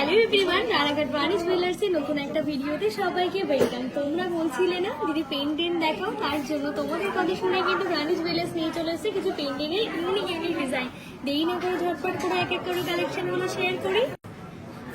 Hello everyone Ranaghat বাণী jewellers এর নতুন একটা ভিডিওতে সবাইকে ওয়েলকাম তোমরা বলছিলে না, দিদি পেন্টিং দেখো তার জন্য তোমাদের কথা শুনে কিন্তু রানি জুয়েলার্স নিয়ে চলে এসেছে কিছু পেন্টিং এর ইউনিক ইউনিক ডিজাইন দেরি না করে ঝটপট করে এক এক করে কালেকশনগুলো শেয়ার করি।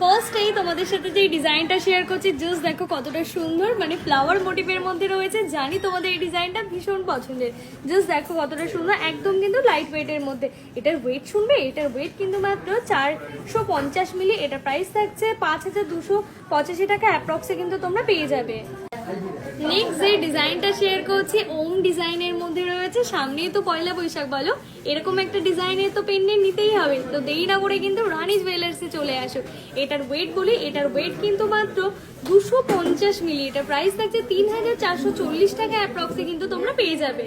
ফার্স্টেই তোমাদের সাথে যে ডিজাইনটা শেয়ার করছি জাস্ট দেখো কতটা সুন্দর মানে ফ্লাওয়ার মোটিভের মধ্যে রয়েছে। জানি তোমাদের এই ডিজাইনটা ভীষণ পছন্দের। জাস্ট দেখো কতটা সুন্দর, একদম কিন্তু লাইট ওয়েটের মধ্যে। এটার ওয়েট শুনবে? এটার ওয়েট কিন্তু মাত্র চারশো পঞ্চাশ মিলি, এটা প্রাইস থাকছে পাঁচ হাজার দুশো পঁচাশি টাকা অ্যাপ্রক্সে কিন্তু তোমরা পেয়ে যাবে। নেক্সট যে ডিজাইনটা শেয়ার করছি ওম ডিজাইনের মধ্যে রয়েছে সামনেই তো পয়লা বৈশাখ, বলো। এরকম একটা ডিজাইনের তো পেন্ডেন্ট নিতেই হবে। তো দেরি না করে কিন্তু রানি জুয়েলার্সে চলে আসো। এটার ওয়েট বলি, এটার ওয়েট কিন্তু মাত্র দুশো পঞ্চাশ মিলি। এটা প্রাইস থাকছে তিন হাজার চারশো চল্লিশ টাকা অ্যাপ্রক্সে কিন্তু তোমরা পেয়ে যাবে।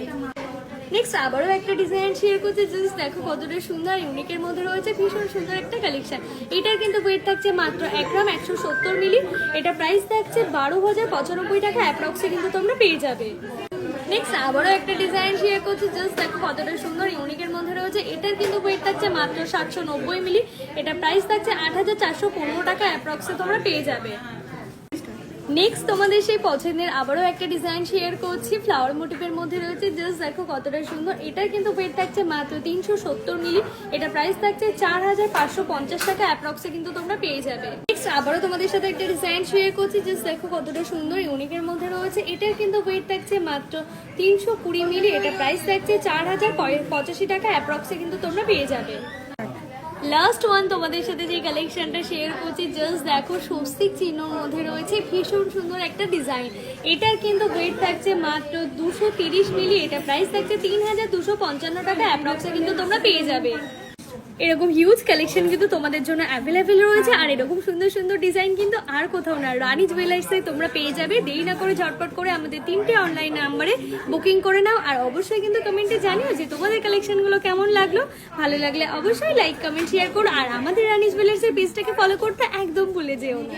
নেক্সট আবারও একটা ডিজাইন শেয়ার করছে। জাস্ট দেখো কতটা সুন্দর ইউনিকের মধ্যে রয়েছে, ভীষণ সুন্দর একটা কালেকশন এটার কিন্তু ওয়েট থাকছে মাত্র এক গ্রাম একশো সত্তর মিলি। এটা প্রাইস থাকছে বারো হাজার পঁচানব্বই টাকা অ্যাপ্রক্সে কিন্তু তোমরা পেয়ে যাবে। নেক্সট আবারও একটা ডিজাইন শেয়ার করছি। জাস্ট দেখো কতটা সুন্দর, ইউনিকের মধ্যে রয়েছে। এটার কিন্তু ওয়েট থাকছে মাত্র সাতশো নব্বই মিলি। এটা প্রাইস থাকছে আট হাজার চারশো পনেরো টাকা অ্যাপ্রক্সে তোমরা পেয়ে যাবে। নেক্সট তোমাদের সেই পছন্দের আবারও একটা ডিজাইন শেয়ার করছি। ফ্লাওয়ার মোটিভের মধ্যে রয়েছে। জাস্ট দেখো কতটা সুন্দর। এটার কিন্তু ওয়েট থাকছে মাত্র তিনশো সত্তর মিলি এটা প্রাইস থাকছে চার হাজার পাঁচশো পঞ্চাশ টাকা অ্যাপ্রক্সে কিন্তু তোমরা পেয়ে যাবে। নেক্সট আবারও তোমাদের সাথে একটা ডিজাইন শেয়ার করছি। জাস্ট দেখো কতটা সুন্দর ইউনিকের মধ্যে রয়েছে। এটার কিন্তু ওয়েট থাকছে মাত্র তিনশো কুড়ি মিলি এটা প্রাইস থাকছে চার হাজার পঁচাশি টাকা অ্যাপ্রক্সে কিন্তু তোমরা পেয়ে যাবে। লাস্ট ওয়ান তোমাদের সাথে যে কালেকশনটা শেয়ার করছি জাস্ট দেখো, স্বস্তিক চিহ্নর মধ্যে রয়েছে ভীষণ সুন্দর একটা ডিজাইন এটার কিন্তু ওয়েট থাকছে মাত্র দুশো তিরিশ মিলি এটা প্রাইস থাকছে তিন হাজার দুশো পঞ্চান্ন টাকা অ্যাপ্রক্সে কিন্তু তোমরা পেয়ে যাবে। এরকম হিউজ কালেকশন কিন্তু তোমাদের জন্য অ্যাভেলেবেল রয়েছে। আর এরকম সুন্দর সুন্দর ডিজাইন কিন্তু আর কোথাও না। রানী জুয়েলার্সে তোমরা পেয়ে যাবে। দেরি না করে ঝটপট করে আমাদের তিনটে অনলাইন নাম্বারে বুকিং করে নাও। আর অবশ্যই কিন্তু কমেন্টে জানিও যে তোমাদের কালেকশনগুলো কেমন লাগল। ভালো লাগলে অবশ্যই লাইক কমেন্ট শেয়ার করো। আর আমাদের রানী জুয়েলার্সের পেজটাকে ফলো করতে একদম ভুলে যেও না।